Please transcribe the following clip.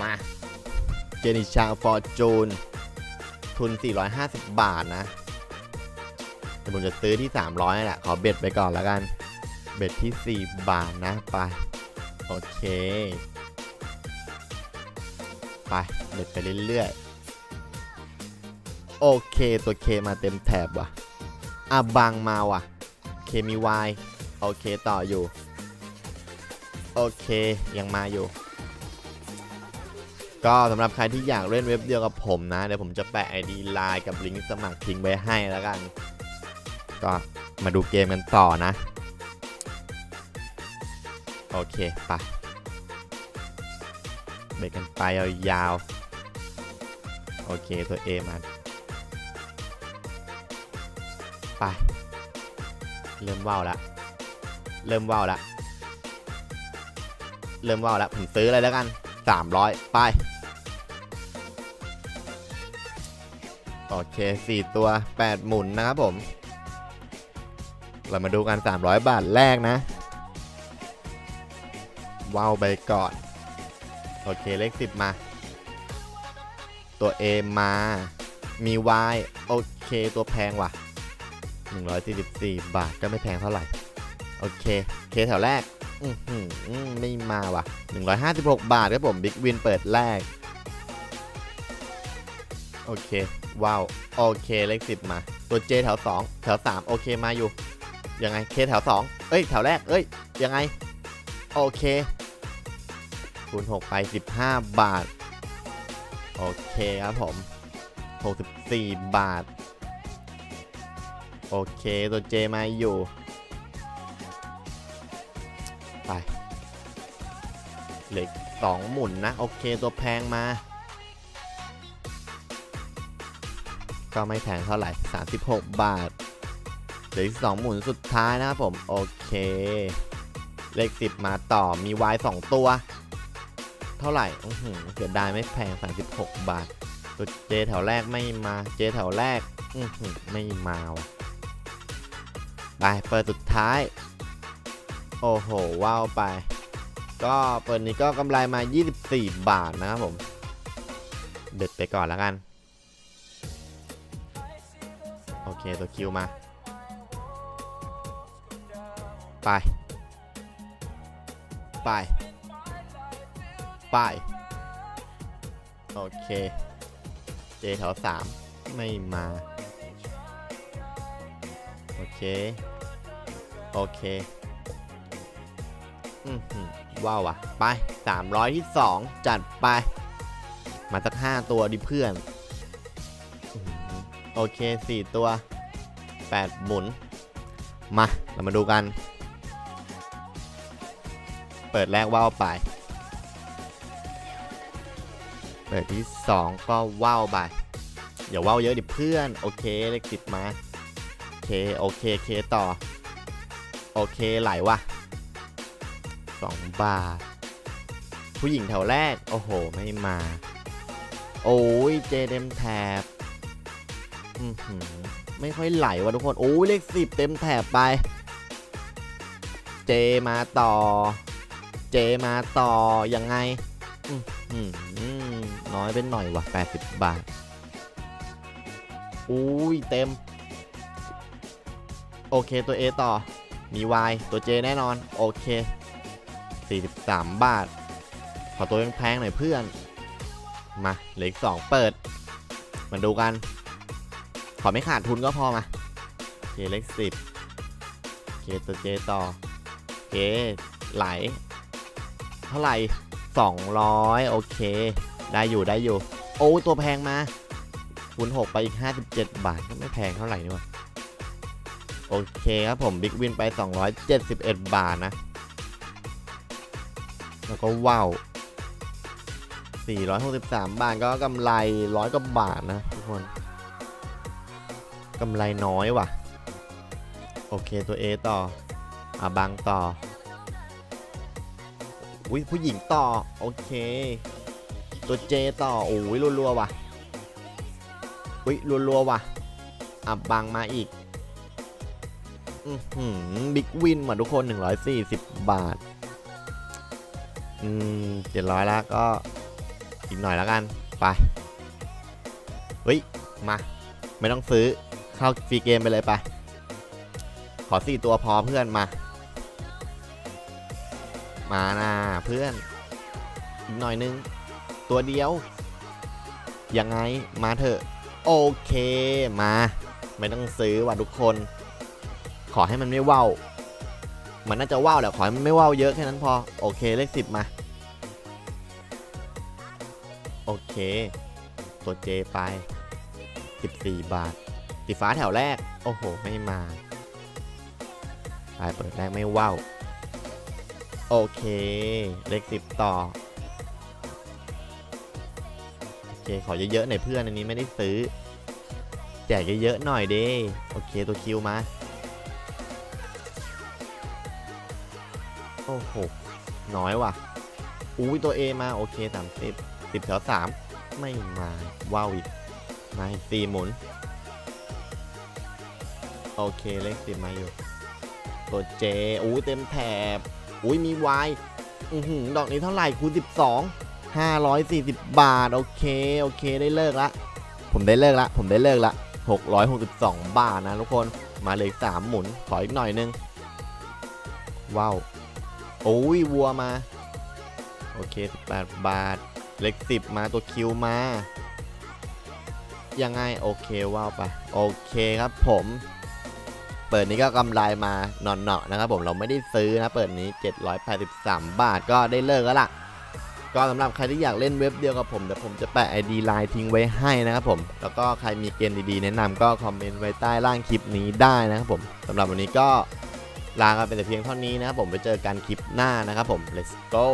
มา เจนิชาฟอร์จูน ทุน 450 บาทนะแต่ผมจะซื้อที่ 300นี่แหละ ขอเบ็ดไปก่อนแล้วกัน เบ็ดที่ 4 บาทนะ ไป โอเค ไป เบ็ดไปเรื่อยๆ โอเค ตัวเคมาเต็มแถบว่ะอะบังมาว่ะ เคมีวาย โอเคต่ออยู่ โอเค ยังมาอยู่ ก็สำหรับใครที่อยากเล่นเว็บเดียวกับผมนะ เดี๋ยวผมจะแปะ ID ไลน์กับลิงก์สมัครทิ้งไว้ให้แล้วกัน ก็มาดูเกมกันต่อนะ โอเคไปเบรกกันไปยาวๆ โอเคตัว A มาไป เริ่มว่าวละเริ่มว่าวละเริ่มว่าวละผมซื้อเลยแล้วกัน 300 ไป โอเค 4 ตัว 8 หมุนนะครับผม เรามาดูกัน 300 บาทแรกนะว้าวไปก่อน โอเคเลข 10 มา ตัว A มามี Y โอเคตัวแพงว่ะ 144 บาทก็ไม่แพงเท่าไหร่ โอเค เคแถวแรก อือหือไม่มาว่ะ 156 บาทครับผมบิ๊กวินเปิดแรก โอเค ว้าว โอเค เลข10มา ตัว J แถว2แถว3โอเคมาอยู่ ยังไง K แถว2เอ้ย แถวแรก เอ้ย ยังไง โอเคคูณ6ไป15บาท โอเคครับผม64บาท โอเคตัว J มาอยู่ ไปเหล็กสองหมุนนะ โอเคตัวแพงมา ก็ไม่แพงเท่าไหร่ 36 บาท เหลืออีกสองหมุนสุดท้ายนะครับผม โอเค เลข 10 มาต่อมี Y 2 ตัว เท่าไหร่เสียดายไม่แพง 36 บาทตัว J แถวแรกไม่มา J แถวแรกไม่มาว่ะไปเปิดสุดท้าย โอ้โห ว้าวไป ก็เปิดนี้ก็กำไรมา 24 บาทนะครับผม เด็ดไปก่อนแล้วกัน เคตัวคิวมา ไป ไป ไป โอเค เจแถว3ไม่มา โอเค โอเค อือหือว้าวอะ ไป 300ที่2จัดไป มาสัก 5 ตัวดิเพื่อน โอเค 4 ตัว 8 หมุน มา เรามาดูกัน เปิดแรกว่าวไป เปิดที่ 2 ก็ว่าวไปอย่าว่าวเยอะดิเพื่อน โอเคเลขติดมาโอเค โอเคเคต่อ โอเคไหลว่ะ2บาท ผู้หญิงแถวแรก โอ้โห ไม่มา โอ้ยเจเต็มแถบ ไม่ค่อยไหลว่ะทุกคน โอ้ยเลขสิบเต็มแถบไป เจมาต่อ เจมาต่อ ยังไงน้อยเป็นหน่อยว่ะ 80 บาท อุ้ยเต็ม โอเคตัว A ต่อ มี Y ตัว J แน่นอน โอเค 43 บาท ขอตัวแพงๆหน่อยเพื่อน มาเหลืออีกสองเปิด มาดูกัน ขอไม่ขาดทุนก็พอมาเคเล็กสิบเคตัวเจต่อเคไหล เท่าไหร่ 200 โอเค ได้อยู่ได้อยู่ โอ้ ตัวแพงมาคูณ6ไปอีก 57 บาท ก็ไม่แพงเท่าไหร่นี่วะโอเคครับผมบิ๊กวินไป 271 บาทนะ แล้วก็ว้าว463 บาทก็กำไรร้อยกว่าบาทนะทุกคน กำไรน้อยว่ะ โอเคตัว A ต่อ อะบังต่อ อุ้ยผู้หญิงต่อ โอเค ตัว J ต่อ โอ้ยรัวๆว่ะ อุ้ยรัวๆว่ะ อะบังมาอีก อือหือบิ๊กวินมาทุกคน 140 บาท อืมเจ็ดร้อยละก็อีกหน่อยแล้วกัน ไป เฮ้ย มา ไม่ต้องซื้อ เข้าฟรีเกมไปเลยไปขอสี่ตัวพอเพื่อนมา มานะเพื่อนอีกหน่อยนึง ตัวเดียว ยังไงมาเถอะ โอเคมา ไม่ต้องซื้อว่ะทุกคน ขอให้มันไม่ว่าวมันน่าจะว่าวแหละขอให้มันไม่ว่าวเยอะแค่นั้นพอ โอเคเลขสิบมา โอเค ตัวเจไป 14 บาท สีฟ้าแถวแรก โอ้โห ไม่มาไปเปิดแรกไม่ว่าว โอเค เลขสิบต่อ โอเค ขอเยอะๆหน่อยเพื่อนอันนี้ไม่ได้ซื้อ แจกเยอะๆหน่อยเด้ โอเค ตัวคิวมา โอ้โห น้อยว่ะ อุ้ยตัว A มา โอเค30 10แถว3ไม่มาว้าวอีกมาอีกสี่หมุน โอเคเลขสิบมาอยู่ตัว J อุ้ยเต็มแถบอุ้ยมี Y อือหือดอกนี้เท่าไหร่คูณ12 540 บาท โอเค โอเคได้เลิกละ ผมได้เลิกละ ผมได้เลิกละ 662 บาทนะทุกคนมาเลยสามหมุน ขออีกหน่อยนึง ว้าวโอ้ยวัวมา โอเค 18 บาท เลข10 มาตัวคิวมา ยังไง โอเคว้าวไป โอเคครับผม เปิดนี้ก็กำไรมาหนอนๆนะครับผมเราไม่ได้ซื้อนะเปิดนี้ 783 บาทก็ได้เลิกแล้วล่ะ ก็สำหรับใครที่อยากเล่นเว็บเดียวกับผมเดี๋ยวผมจะแปะ ID ไลน์ทิ้งไว้ให้นะครับผม แล้วก็ใครมีเกมดีๆ แนะนำก็คอมเมนต์ไว้ใต้ล่างคลิปนี้ได้นะครับผมสำหรับวันนี้ก็ลากันไปแต่เพียงเท่านี้นะครับผมไปเจอกันคลิปหน้านะครับผม let's go